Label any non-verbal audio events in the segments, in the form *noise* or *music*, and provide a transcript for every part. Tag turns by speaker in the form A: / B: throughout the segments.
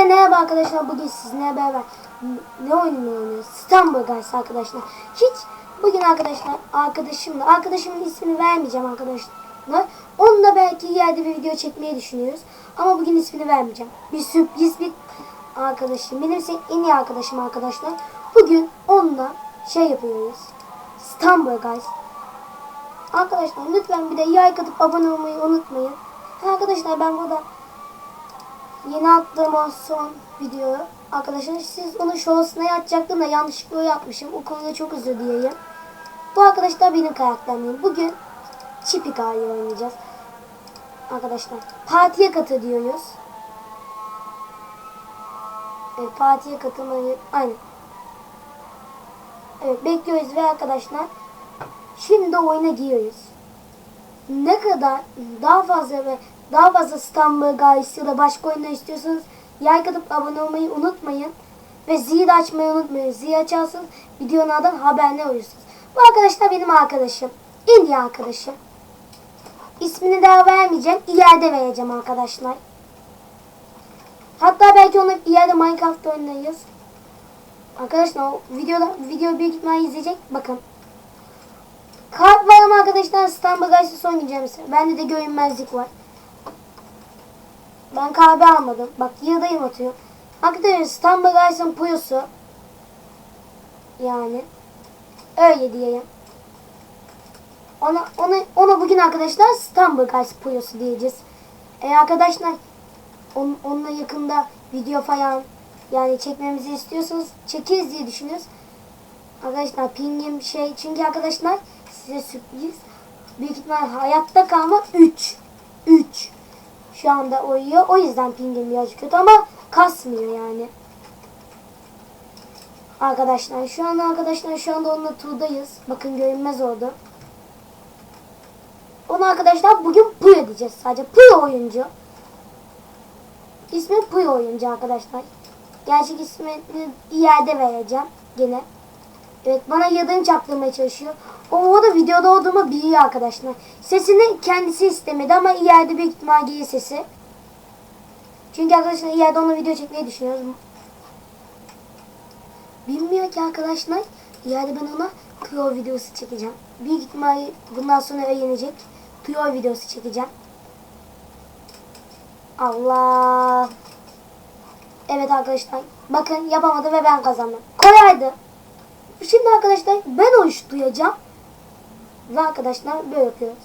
A: Hepinize merhaba arkadaşlar. Bugün sizinle beraber ne oynuyoruz? İstanbul Guys arkadaşlar. Hiç bugün arkadaşlar arkadaşımla arkadaşımın ismini vermeyeceğim arkadaşlar. Onunla belki yerde bir video çekmeyi düşünüyoruz. Ama bugün ismini vermeyeceğim. Bir sürpriz bir arkadaşım. Benim en iyi arkadaşım arkadaşlar. Bugün onunla şey yapıyoruz. İstanbul Guys. Arkadaşlar lütfen bir de like atıp abone olmayı unutmayın. Arkadaşlar ben burada Yeni attığım o son video arkadaşlar siz onu şovasına yatacaktım da yanlışlıkla yapmışım. O konuda çok özür dileyim. Bu arkadaşlar benim karakterim. Bugün Çipi Kari'yi oynayacağız. Arkadaşlar partiye katı diyoruz. Evet partiye katılmayı aynen. Evet bekliyoruz ve arkadaşlar şimdi oyuna giriyoruz ne kadar daha fazla ve daha fazla İstanbul Guys ya da başka oyunlar istiyorsanız like atıp abone olmayı unutmayın. Ve zil açmayı unutmayın. Zil açarsanız videolardan haberler olursunuz. Bu arkadaşlar benim arkadaşım. En iyi arkadaşım. İsmini daha vermeyeceğim. İleride vereceğim arkadaşlar. Hatta belki onu ileride Minecraft oynayacağız. Arkadaşlar o videoda video büyük ihtimalle izleyecek. Bakın. Kart var arkadaşlar İstanbul Guys'ı oynayacağım size. Bende de görünmezlik var. Ben kahve almadım. Bak yıldayım atıyor. Arkadaşlar İstanbul Guys'ın puyosu. Yani. Öyle diyeyim. Ona, ona, ona bugün arkadaşlar İstanbul Guys puyosu diyeceğiz. E arkadaşlar on, onunla yakında video falan yani çekmemizi istiyorsanız çekeriz diye düşünüyoruz. Arkadaşlar pingim şey çünkü arkadaşlar size sürpriz. Büyük ihtimal hayatta kalma 3. 3. Şu anda uyuyor. O yüzden pingim biraz kötü ama kasmıyor yani. Arkadaşlar şu anda arkadaşlar şu anda onunla turdayız. Bakın görünmez oldu. Onu arkadaşlar bugün Puyo diyeceğiz sadece. Puyo oyuncu. İsmi Puyo oyuncu arkadaşlar. Gerçek ismini iade vereceğim gene. Evet bana yadın çaktırmaya çalışıyor. O, da videoda olduğumu biliyor arkadaşlar. Sesini kendisi istemedi ama ileride büyük ihtimal gelir sesi. Çünkü arkadaşlar ileride ona video çekmeyi düşünüyoruz. Bilmiyor ki arkadaşlar. İleride ben ona Trio videosu çekeceğim. Büyük ihtimal bundan sonra öğrenecek. Trio videosu çekeceğim. Allah. Evet arkadaşlar. Bakın yapamadı ve ben kazandım. Kolaydı. Şimdi arkadaşlar ben oruç duyacağım. Ve arkadaşlar böyle yapıyoruz.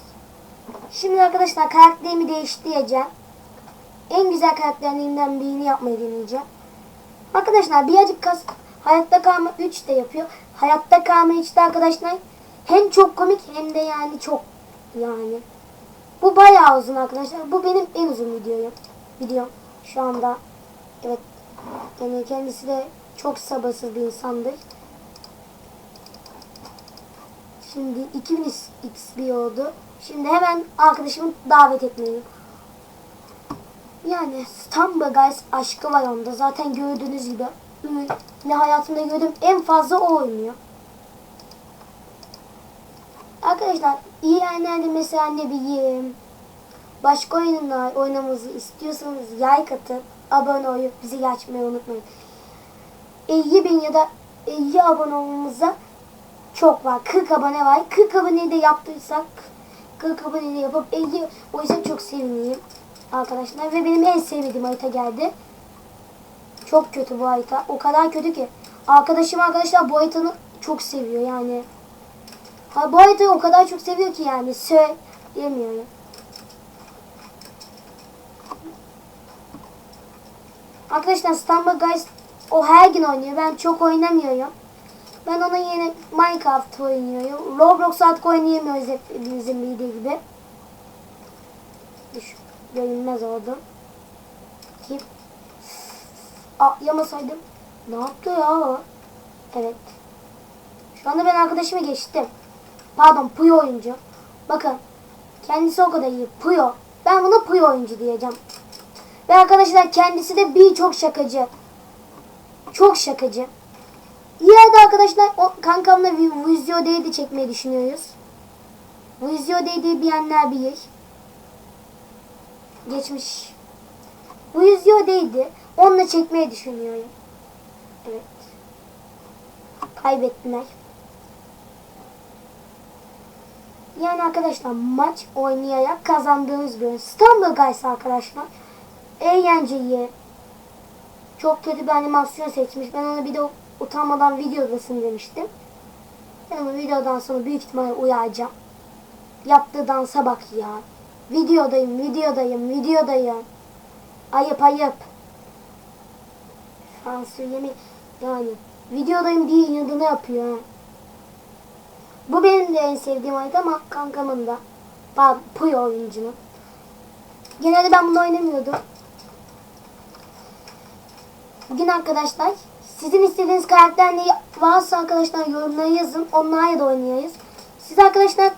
A: Şimdi arkadaşlar karakterimi değiştireceğim. En güzel karakterlerimden birini yapmayı deneyeceğim. Arkadaşlar birazcık kas hayatta kalma 3 de yapıyor. Hayatta kalma 3'te arkadaşlar hem çok komik hem de yani çok yani. Bu bayağı uzun arkadaşlar. Bu benim en uzun videoyum. Videom şu anda. Evet. Yani kendisi de çok sabırsız bir insandır. Şimdi 2000 XP oldu. Şimdi hemen arkadaşımı davet etmeliyim. Yani İstanbul Guys aşkı var onda. Zaten gördüğünüz gibi. Ne hayatımda gördüğüm en fazla o oynuyor. Arkadaşlar iyi yerlerde mesela ne bileyim başka oyunlar oynamamızı istiyorsanız like atın, abone olup bizi açmayı unutmayın. 50 bin ya da 50 abone olmamıza çok var. 40 abone var. 40 aboneyi de yaptıysak 40 aboneyi de yapıp 50 o yüzden çok sevineyim arkadaşlar. Ve benim en sevdiğim harita geldi. Çok kötü bu harita. O kadar kötü ki. Arkadaşım arkadaşlar bu haritanı çok seviyor yani. Ha, bu haritayı o kadar çok seviyor ki yani. Söyleyemiyorum. Arkadaşlar İstanbul Guys o her gün oynuyor. Ben çok oynamıyorum. Ben ona yeni Minecraft oynuyorum. Roblox artık oynayamıyoruz hepimizin bildiği gibi. Düş, görünmez oldum. Kim? Aa, yamasaydım. Ne yaptı ya? Evet. Şu anda ben arkadaşımı geçtim. Pardon Puyo oyuncu. Bakın. Kendisi o kadar iyi. Puyo. Ben buna Puyo oyuncu diyeceğim. Ve arkadaşlar kendisi de birçok şakacı. Çok şakacı. İleride arkadaşlar o kankamla Vizio Day'de çekmeyi düşünüyoruz. Vizio Day'de bilenler bilir. Geçmiş. Vizio Day'di. onunla çekmeyi düşünüyorum. Evet. Kaybettiler. Yani arkadaşlar maç oynayarak kazandığınız oyun. İstanbul Guys arkadaşlar. Eğlenceli. Çok kötü bir animasyon seçmiş. Ben onu bir de utanmadan videodasın demiştim. Onu videodan sonra büyük ihtimalle uyaracağım. Yaptığı dansa bak ya. Videodayım, videodayım, videodayım. Ayıp ayıp. Şu an söylemi yani videodayım diye inadını yapıyor. Bu benim de en sevdiğim oyun ama kankamın da. Pardon, Puyo oyuncunun. Genelde ben bunu oynamıyordum. Bugün arkadaşlar sizin istediğiniz karakter ne varsa arkadaşlar yorumlara yazın. Onlarla da oynayayız. Siz arkadaşlar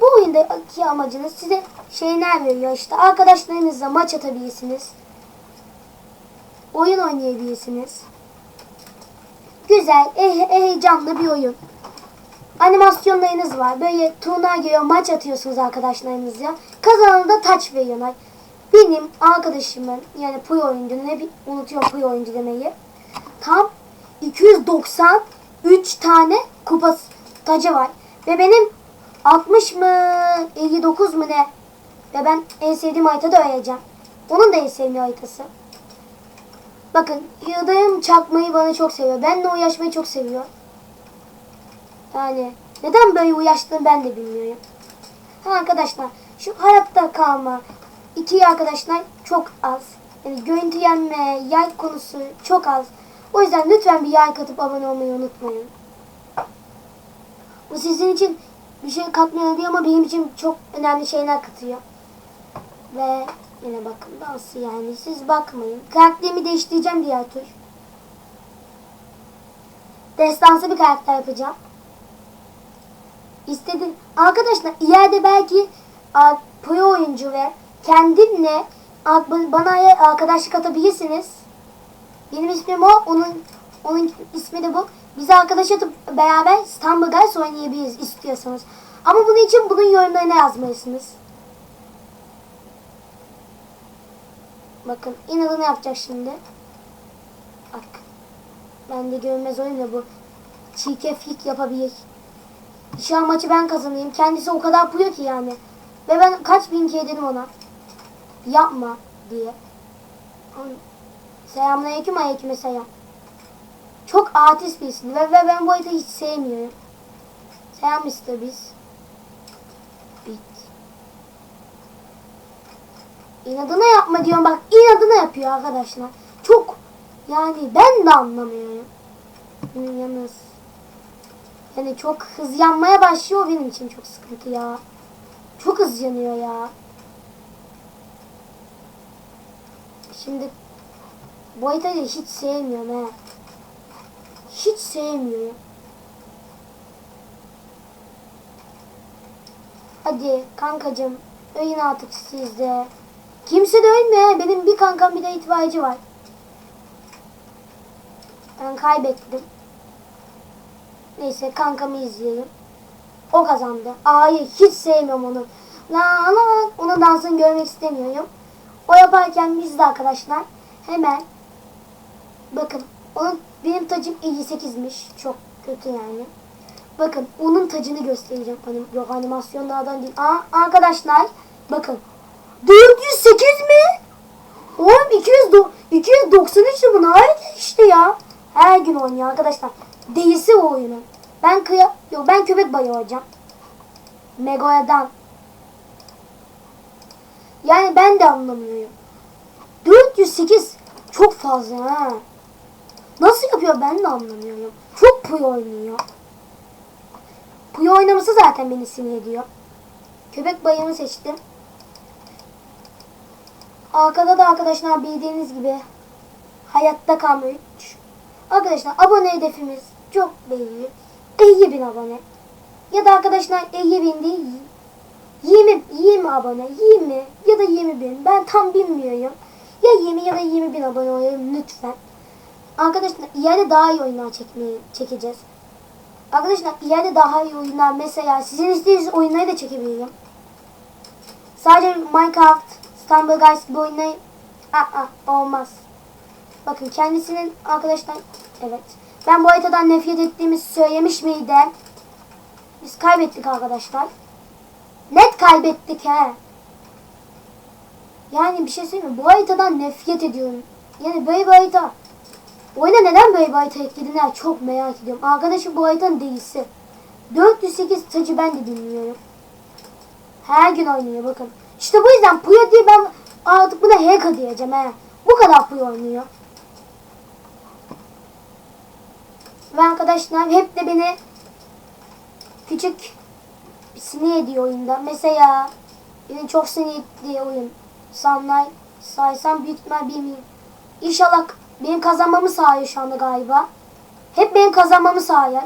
A: bu oyundaki amacınız size şeyler veriyor işte. Arkadaşlarınızla maç atabilirsiniz. Oyun oynayabilirsiniz. Güzel, eh, heyecanlı bir oyun. Animasyonlarınız var. Böyle turnuva geliyor, maç atıyorsunuz arkadaşlarınızla. Kazananı da taç veriyorlar. Benim arkadaşımın yani Puyo oyuncunun hep unutuyorum Puyo oyuncu demeyi. Tam 293 tane kupası tacı var. Ve benim 60 mı 59 mu ne? Ve ben en sevdiğim harita da öğreneceğim. Onun da en sevdiği haritası. Bakın Yıldırım çakmayı bana çok seviyor. Benle uğraşmayı çok seviyor. Yani neden böyle uğraştığını ben de bilmiyorum. Ha arkadaşlar şu hayatta kalma iki arkadaşlar çok az. Yani görüntü yenme, yay konusu çok az. O yüzden lütfen bir yay katıp abone olmayı unutmayın. Bu sizin için bir şey katmıyor diyor ama benim için çok önemli şeyler katıyor. Ve yine bakın dansı yani siz bakmayın. Karakterimi değiştireceğim diğer tur. Destansı bir karakter yapacağım. İstedim. Arkadaşlar ileride belki pro oyuncu ve kendimle a, bana arkadaşlık atabilirsiniz. Benim ismim o. Onun onun ismi de bu. Bizi arkadaş atıp beraber İstanbul Guys oynayabiliriz istiyorsanız. Ama bunun için bunun yorumlarına yazmalısınız. Bakın inadını yapacak şimdi. Bak. Ben de görünmez oyunla bu. Çirkeflik yapabilir. An maçı ben kazanayım. Kendisi o kadar puyo ki yani. Ve ben kaç bin kere ona. Yapma diye. Selamünaleyküm aleyküm selam. Çok artist birisi ve, ve ben bu haritayı hiç sevmiyorum. Selam Mr. Biz. Bit. İnadına yapma diyorum bak inadına yapıyor arkadaşlar. Çok yani ben de anlamıyorum. Yalnız yani çok hız yanmaya başlıyor benim için çok sıkıntı ya. Çok hız yanıyor ya. Şimdi bu haritayı hiç sevmiyorum he. Hiç sevmiyorum. Hadi kankacım ölün artık sizde. Kimse de ölmüyor. Benim bir kankam bir de itfaiyeci var. Ben kaybettim. Neyse kankamı izleyelim. O kazandı. Hayır hiç sevmiyorum onu. La la onun dansını görmek istemiyorum. O yaparken biz de arkadaşlar hemen bakın onun benim tacım 58'miş. Çok kötü yani. Bakın onun tacını göstereceğim. Hani yok animasyonlardan değil. Aa, arkadaşlar bakın 408 mi? Oğlum 200 do- 293 bu ne işte ya. Her gün oynuyor arkadaşlar. Değilse o oyunun. Ben kıya yok ben köpek balığı olacağım. Megalodon. Yani ben de anlamıyorum. 408 çok fazla ha. Nasıl yapıyor ben de anlamıyorum. Çok puyo oynuyor. Puyo oynaması zaten beni sinir ediyor. Köpek bayını seçtim. Arkada da arkadaşlar bildiğiniz gibi hayatta kalma 3. Arkadaşlar abone hedefimiz çok belli. 50 bin abone. Ya da arkadaşlar 50 bin değil 20, 20 abone 20 ya da 20 bin ben tam bilmiyorum. Ya 20 ya da 20 bin abone olalım lütfen. Arkadaşlar ileride daha iyi oyunlar çekmeyi çekeceğiz. Arkadaşlar ileride daha iyi oyunlar mesela sizin istediğiniz oyunları da çekebilirim. Sadece Minecraft, Stumble Guys gibi oyunları Aa, olmaz. Bakın kendisinin arkadaşlar evet. Ben bu haritadan nefret ettiğimi söylemiş miydim? Biz kaybettik arkadaşlar. Net kaybettik he. Yani bir şey söyleyeyim mi? Bu haritadan nefret ediyorum. Yani böyle bir harita. Oyuna neden böyle bir harita eklediler çok merak ediyorum. Arkadaşım bu haritanın değilsi. 408 tacı ben de bilmiyorum. Her gün oynuyor bakın. İşte bu yüzden Puyo diye ben artık buna hacker diyeceğim he. Bu kadar Puyo oynuyor. Ve arkadaşlar hep de beni küçük sinir ediyor oyunda. Mesela beni çok sinir ettiği oyun. Sunlight saysam büyük ihtimal bilmiyorum. İnşallah benim kazanmamı sağlıyor şu anda galiba. Hep benim kazanmamı sağlıyor.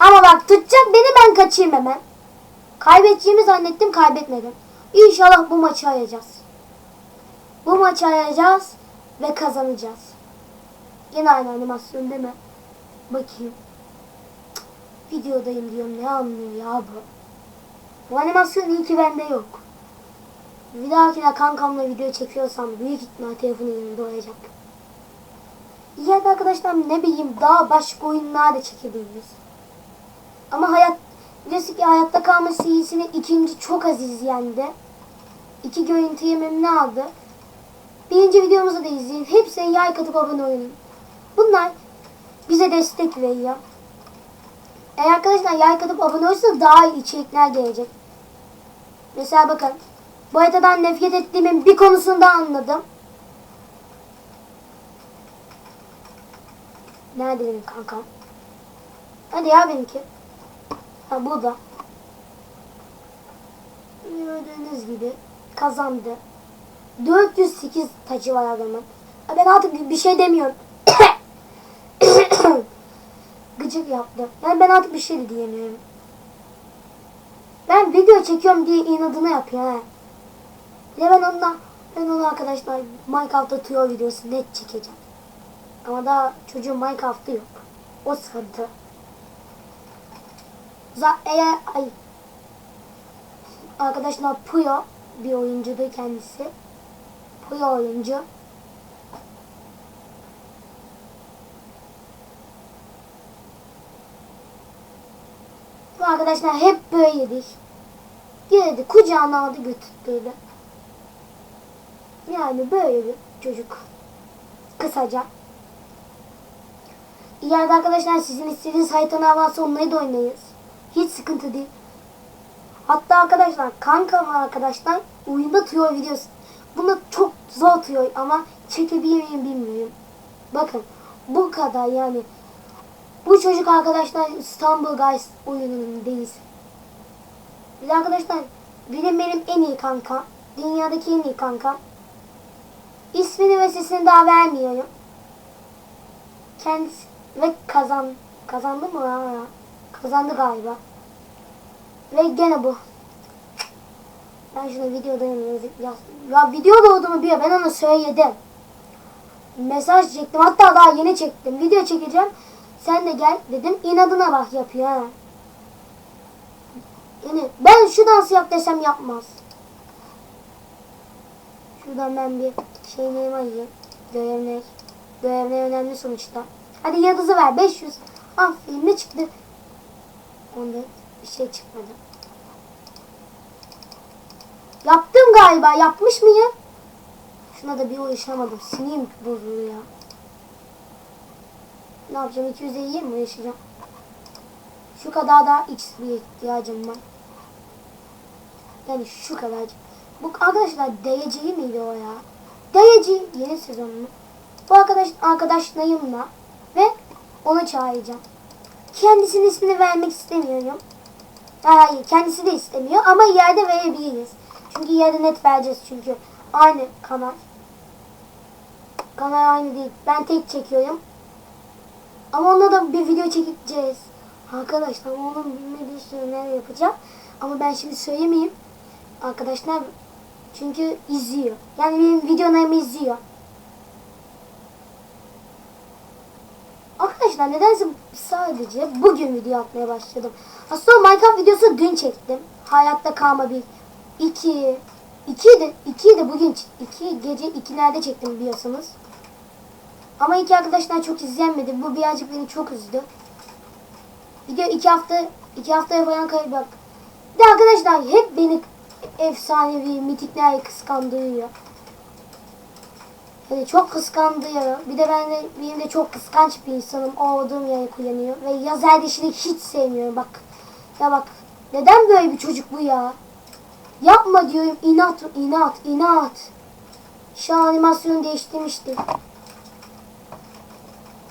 A: Ama bak tutacak beni ben kaçayım hemen. Kaybedeceğimi zannettim kaybetmedim. İnşallah bu maçı ayacağız. Bu maçı ayacağız ve kazanacağız. Yine aynı animasyon değil mi? Bakayım. Videodayım diyorum ne anlıyor ya bu. Bu animasyon iyi ki bende yok. Bir dahakine kankamla video çekiyorsam büyük ihtimal telefonun yanında olacak. Ya da arkadaşlar ne bileyim daha başka oyunlar da çekebiliriz. Ama hayat biliyorsun ki hayatta kalma serisinin ikinci çok az izlendi. İki görüntü yemem ne aldı? Birinci videomuzu da izleyin. Hepsine yay katıp abone olun. Bunlar bize destek veriyor. Eğer arkadaşlar yay katıp abone olursanız daha iyi içerikler gelecek. Mesela bakın. Bu haritadan nefret ettiğimin bir konusunu da anladım. Nerede benim kankam? Hadi ya benimki. Ha burada. Gördüğünüz gibi kazandı. 408 tacı var adamın. Ben artık bir şey demiyorum. *coughs* Gıcık yaptı. Yani ben artık bir şey de diyemiyorum. Ben video çekiyorum diye inadına yapıyor he. De ben onunla ben onu arkadaşlar Minecraft'ta tüyo videosu net çekeceğim. Ama daha çocuğun Minecraft'ı yok. O sıkıntı. Za eğer ay arkadaşlar Puyo bir oyuncudur kendisi. Puyo oyuncu. Bu arkadaşlar hep böyledik. Geldi kucağına aldı götürdü. Yani böyle bir çocuk. Kısaca. İleride arkadaşlar sizin istediğiniz haritanın varsa onları da oynayız. Hiç sıkıntı değil. Hatta arkadaşlar kanka var arkadaşlar oyunda tüyo videosu. Bunu çok zor tüyo ama çekebilir miyim bilmiyorum. Bakın bu kadar yani. Bu çocuk arkadaşlar İstanbul Guys oyununun değil. Bir arkadaşlar benim benim en iyi kanka. Dünyadaki en iyi kanka. İsmini ve sesini daha vermiyorum. Kendisi ve kazan kazandı mı ya? Kazandı galiba. Ve gene bu. Ben şunu videodayım ya, ya videoda olduğumu biliyor. Ben onu söyledim. Mesaj çektim. Hatta daha yeni çektim. Video çekeceğim. Sen de gel dedim. İnadına bak yapıyor ha. Yani ben şu dansı yap desem yapmaz. Şuradan ben bir şey neyim ayıyım. Görev ne? Görev ne önemli sonuçta. Hadi yıldızı ver. 500. Aferin ne çıktı? Onda bir şey çıkmadı. Yaptım galiba. Yapmış mıyım? Şuna da bir ulaşamadım. Sinirim bozuluyor ya. Ne yapacağım? 250'ye mi ulaşacağım? Şu kadar da XP ihtiyacım var. Yani şu kadar. Bu arkadaşlar DYC miydi o ya? DYC yeni sezon mu? Bu arkadaş arkadaşlarımla ve onu çağıracağım. Kendisinin ismini vermek istemiyorum. Hayır kendisi de istemiyor ama yerde verebiliriz. Çünkü yerde net vereceğiz çünkü. Aynı kanal. Kanal aynı değil. Ben tek çekiyorum. Ama ona da bir video çekeceğiz. Arkadaşlar onun bilmediği şeyler yapacağım. Ama ben şimdi söylemeyeyim. Arkadaşlar çünkü izliyor. Yani benim videolarımı izliyor. Arkadaşlar nedense sadece bugün video atmaya başladım. Aslında Minecraft videosu dün çektim. Hayatta kalma bir. iki. İki de, iki de bugün, iki gece ikilerde çektim biliyorsunuz. Ama iki arkadaşlar çok izlenmedi. Bu birazcık beni çok üzdü. Video iki hafta iki haftaya falan kayıp bak. Bir de arkadaşlar hep beni efsanevi mitikler kıskandırıyor. Yani çok kıskandırıyor. Bir de ben de benim de çok kıskanç bir insanım. Olduğum yere kullanıyor. Ve yazer dişini hiç sevmiyorum bak. Ya bak neden böyle bir çocuk bu ya? Yapma diyorum inat inat inat. Şu an animasyonu değiştirmişti.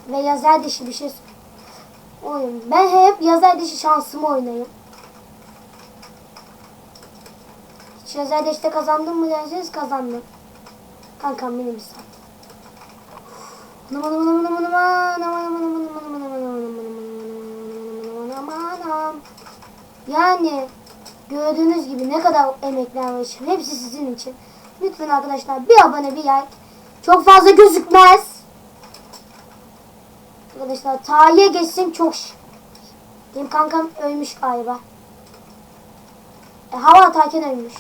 A: Ve yazer dişi bir şey oyun. Ben hep yazer dişi şansımı oynayayım. Hiç yazer dişte kazandım mı derseniz kazandım. Kankam benim. Anam anam anam anam anam anam anam anam anam anam anam anam anam anam anam Yani gördüğünüz gibi ne kadar emekler var. Hepsi sizin için. Lütfen arkadaşlar bir abone bir like. Çok fazla gözükmez. Arkadaşlar tarihe geçsin çok şık. Benim kankam ölmüş galiba. E, hava atarken ölmüş.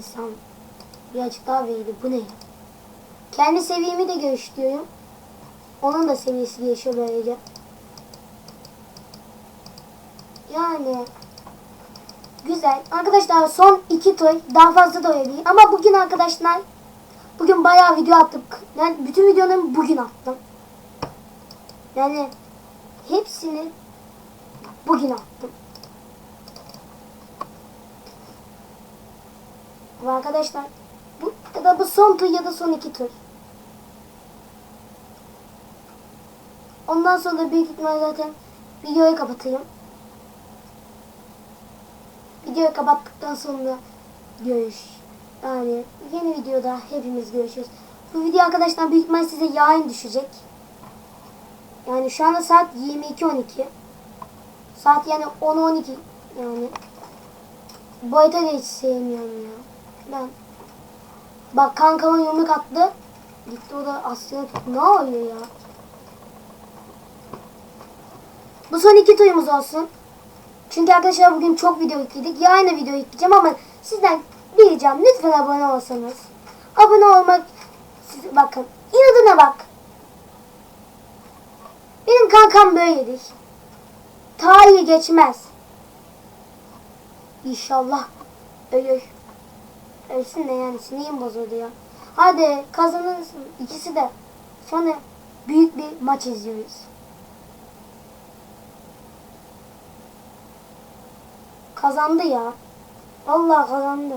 A: İnsan birazcık daha veriydi. Bu ne? Kendi seviyemi de görüştürüyorum. Onun da seviyesi değişiyor böylece. Yani güzel. Arkadaşlar son iki tur daha fazla da olabilir. Ama bugün arkadaşlar bugün bayağı video attık. Yani bütün videolarımı bugün attım. Yani hepsini bugün attım. Ve arkadaşlar bu ya da bu son tur ya da son iki tur. Ondan sonra büyük ihtimal zaten videoyu kapatayım. Videoyu kapattıktan sonra görüş. Yani yeni videoda hepimiz görüşürüz. Bu video arkadaşlar büyük ihtimal size yayın düşecek. Yani şu anda saat 22.12. Saat yani 10-12 yani. Bu harita da sevmiyorum ya. Ben. Bak kankama yumruk attı. Gitti o da aslında ne oluyor ya? Bu son iki turumuz olsun. Çünkü arkadaşlar bugün çok video yükledik. Yarın da video yükleyeceğim ama sizden bir ricam lütfen abone olsanız. Abone olmak siz, bakın inadına bak. Benim kankam böyledir. Tarihi geçmez. İnşallah ölür. Ölsün de yani sinirim bozuldu ya. Hadi kazanırsın ikisi de. Sonra büyük bir maç izliyoruz. Kazandı ya. Allah kazandı.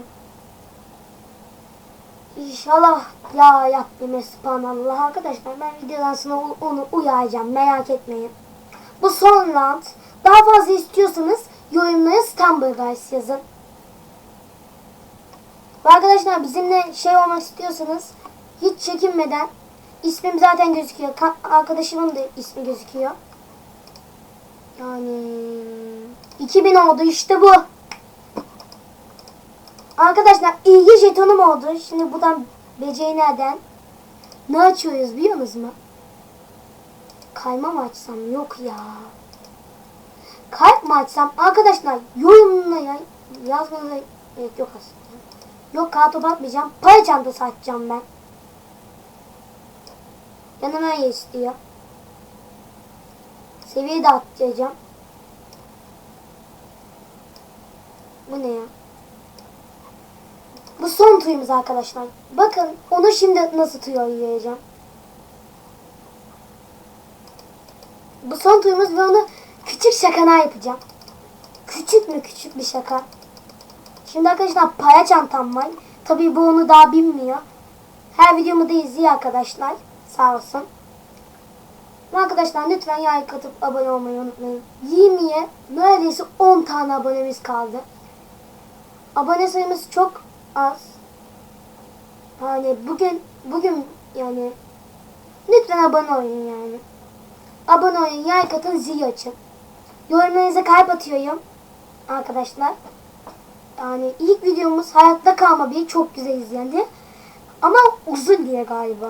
A: İnşallah ya Rabbime subhanallah arkadaşlar ben videodan sonra onu- uyaracağım merak etmeyin. Bu son round. Daha fazla istiyorsanız yorumlara İstanbul Guys yazın. Ve arkadaşlar bizimle şey olmak istiyorsanız hiç çekinmeden ismim zaten gözüküyor. Ka- arkadaşımın da ismi gözüküyor. Yani 2000 oldu işte bu. Arkadaşlar ilgi jetonum oldu. Şimdi buradan nereden? Ne açıyoruz biliyor musunuz mu? Kayma mı açsam? Yok ya. Kalp mı açsam? Arkadaşlar yorumlara yazmanıza gerek yok aslında. Yok kartop atmayacağım. Para çantası açacağım ben. Yanıma istiyor. Seviye de atlayacağım. Bu ne ya? Bu son tuyumuz arkadaşlar. Bakın onu şimdi nasıl tuyor yiyeceğim. Bu son tuyumuz ve onu küçük şakana yapacağım. Küçük mü küçük bir şaka. Şimdi arkadaşlar para çantam var. Tabii bu onu daha bilmiyor. Her videomu da izliyor arkadaşlar. Sağ olsun. Arkadaşlar lütfen like atıp abone olmayı unutmayın. 20'ye neredeyse 10 tane abonemiz kaldı. Abone sayımız çok az. Yani bugün bugün yani lütfen abone olun yani. Abone olun, like atın, zil açın. Yorumlarınıza kalp atıyorum arkadaşlar. Yani ilk videomuz hayatta kalma bir çok güzel izlendi. Ama uzun diye galiba.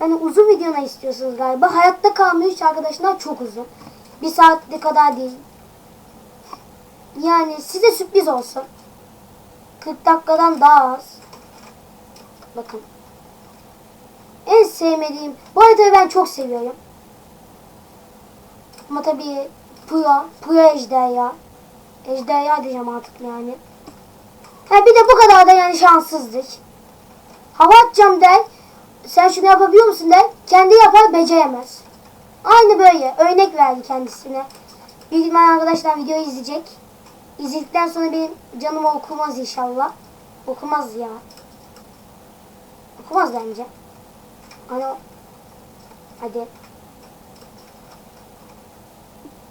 A: Yani uzun video ne istiyorsunuz galiba. Hayatta kalma 3 arkadaşlar çok uzun. Bir saatli kadar değil. Yani size sürpriz olsun. 40 dakikadan daha az. Bakın. En sevmediğim, bu haritayı ben çok seviyorum. Ama tabii Puyo, Puyo ejderha. Ejderha diyeceğim artık yani. Ha bir de bu kadar da yani şanssızlık. Hava atacağım der. Sen şunu yapabiliyor musun der. Kendi yapar beceremez. Aynı böyle. Örnek verdi kendisine. Büyük ihtimalle arkadaşlar videoyu izleyecek. İzledikten sonra benim canımı okumaz inşallah. Okumaz ya. Okumaz bence. Ana. Hadi.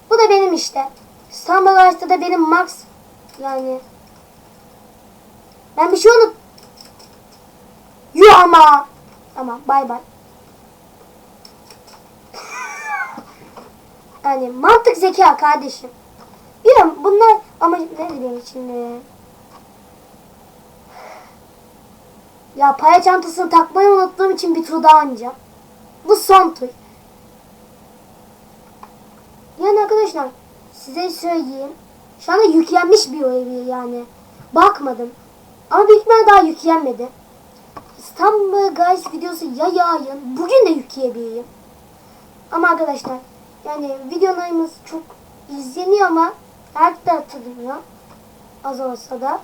A: Bu da benim işte. İstanbul da benim Max. Yani. Ben bir şey unut. Yuh ama. Tamam bay bay. *laughs* yani mantık zeka kardeşim. Biliyorum bunlar ama ne diyeyim şimdi. Ya paya çantasını takmayı unuttuğum için bir tur daha oynayacağım. Bu son tur. Yani arkadaşlar size söyleyeyim. Şu anda yüklenmiş bir oyun yani. Bakmadım. Ama büyük ihtimalle daha yüklenmedi. İstanbul Guys videosu ya yarın. Bugün de yükleyebileyim. Ama arkadaşlar yani videolarımız çok izleniyor ama her de atılmıyor. Az olsa da.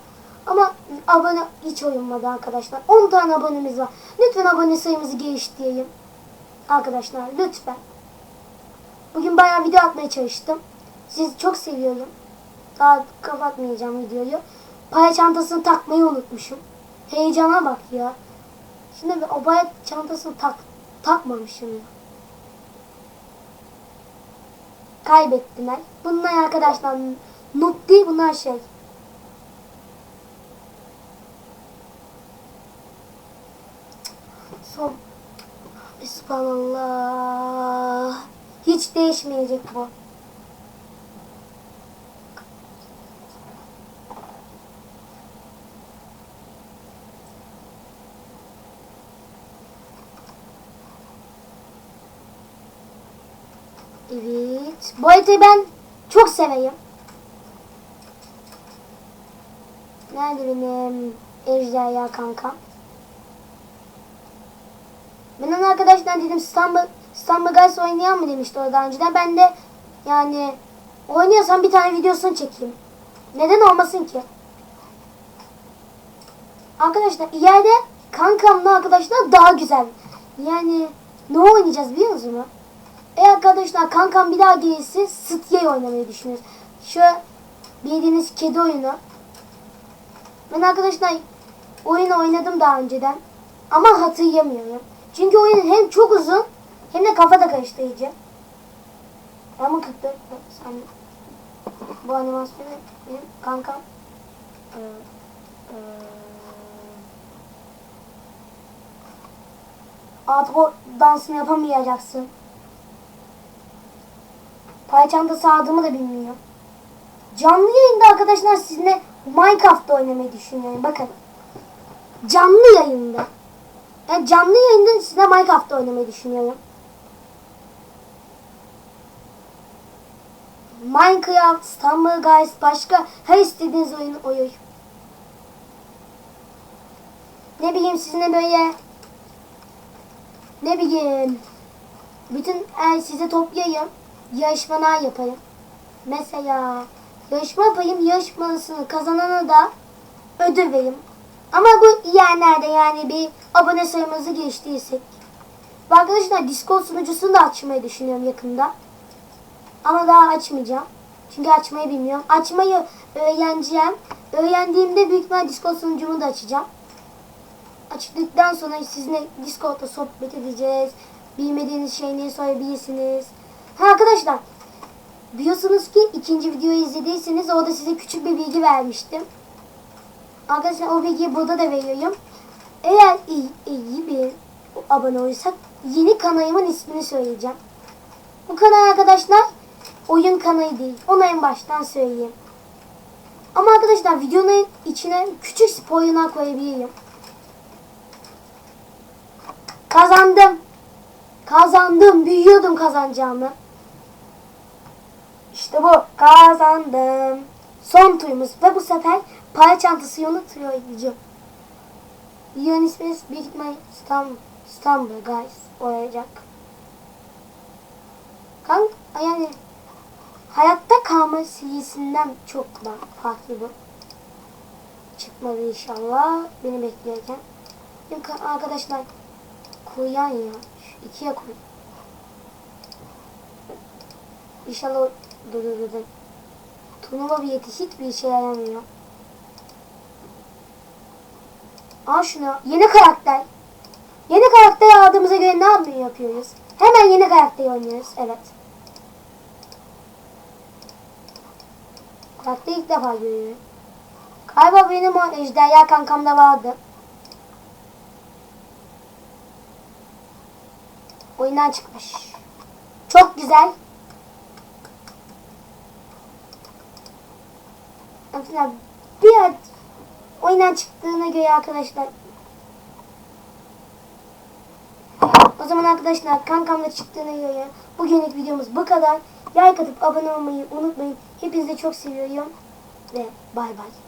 A: Ama abone hiç oyunmadı arkadaşlar. 10 tane abonemiz var. Lütfen abone sayımızı geliştirelim. Arkadaşlar lütfen. Bugün bayağı video atmaya çalıştım. Sizi çok seviyorum. Daha kapatmayacağım videoyu. Paya çantasını takmayı unutmuşum. Heyecana bak ya. Şimdi o paya çantasını tak takmamışım ya. Kaybettiler. Bunlar arkadaşlar noob değil bunlar şey. Son. Bismillah. Hiç değişmeyecek bu. Evet. Bu haritayı ben çok severim. Nerede benim ejderha kankam? Ben ona arkadaşlar dedim İstanbul, İstanbul Guys oynayan mı demişti o daha önceden. Ben de yani oynuyorsan bir tane videosunu çekeyim. Neden olmasın ki? Arkadaşlar ileride kankamla arkadaşlar daha güzel. Yani ne oynayacağız biliyor musunuz? Eğer arkadaşlar kankam bir daha gelirse Stye oynamayı düşünüyoruz. Şu bildiğiniz kedi oyunu. Ben arkadaşlar oyunu oynadım daha önceden. Ama hatırlamıyorum. Çünkü oyun hem çok uzun hem de kafa da karıştırıcı. Ama 44 saniye. Bu animasyonu benim kankam. Artık o dansını yapamayacaksın. Pay çantası da bilmiyor. Canlı yayında arkadaşlar sizinle Minecraft oynamayı düşünüyorum. Bakın. Canlı yayında. Yani canlı yayında sizinle Minecraft oynamayı düşünüyorum. Minecraft, Stumble Guys, başka her istediğiniz oyun oyun. Ne bileyim sizinle böyle ne bileyim bütün el size toplayayım yarışmalar yapayım. Mesela yarışma yapayım yarışmasını kazanana da ödül vereyim. Ama bu yerlerde yani bir abone sayımızı geçtiysek. Arkadaşlar Discord sunucusunu da açmayı düşünüyorum yakında. Ama daha açmayacağım. Çünkü açmayı bilmiyorum. Açmayı öğreneceğim. Öğrendiğimde büyük ihtimalle Discord sunucumu da açacağım. Açtıktan sonra sizinle Discord'da sohbet edeceğiz. Bilmediğiniz şeyleri sorabilirsiniz. Ha arkadaşlar. Biliyorsunuz ki ikinci videoyu izlediyseniz orada size küçük bir bilgi vermiştim. Arkadaşlar o bilgiyi burada da veriyorum. Eğer iyi, iyi bir abone olursak yeni kanalımın ismini söyleyeceğim. Bu kanal arkadaşlar oyun kanalı değil. Onu en baştan söyleyeyim. Ama arkadaşlar videonun içine küçük spoilerlar koyabilirim. Kazandım. Kazandım. Büyüyordum kazanacağımı. İşte bu. Kazandım. Son turumuz ve bu sefer para çantası yolu turu oynayacağım. Videonun ismi büyük ihtimal Stumble, Stumble Guys olacak. Kank yani hayatta kalma serisinden çok daha farklı bu. Çıkmadı inşallah. Beni beklerken. Arkadaşlar koyan ya. Şu ikiye koy. İnşallah dur dur dur. Turnuva bileti hiçbir işe yaramıyor. Al şunu. Yeni karakter. Yeni karakter aldığımıza göre ne yapıyoruz? Hemen yeni karakter oynuyoruz. Evet. Karakteri ilk defa görüyorum. Galiba benim o ejderha kankamda vardı. Oyundan çıkmış. Çok güzel. Aslında biraz oyundan çıktığına göre arkadaşlar o zaman arkadaşlar kankamla çıktığına göre bugünlük videomuz bu kadar. Like atıp abone olmayı unutmayın. Hepinizi çok seviyorum ve bay bay.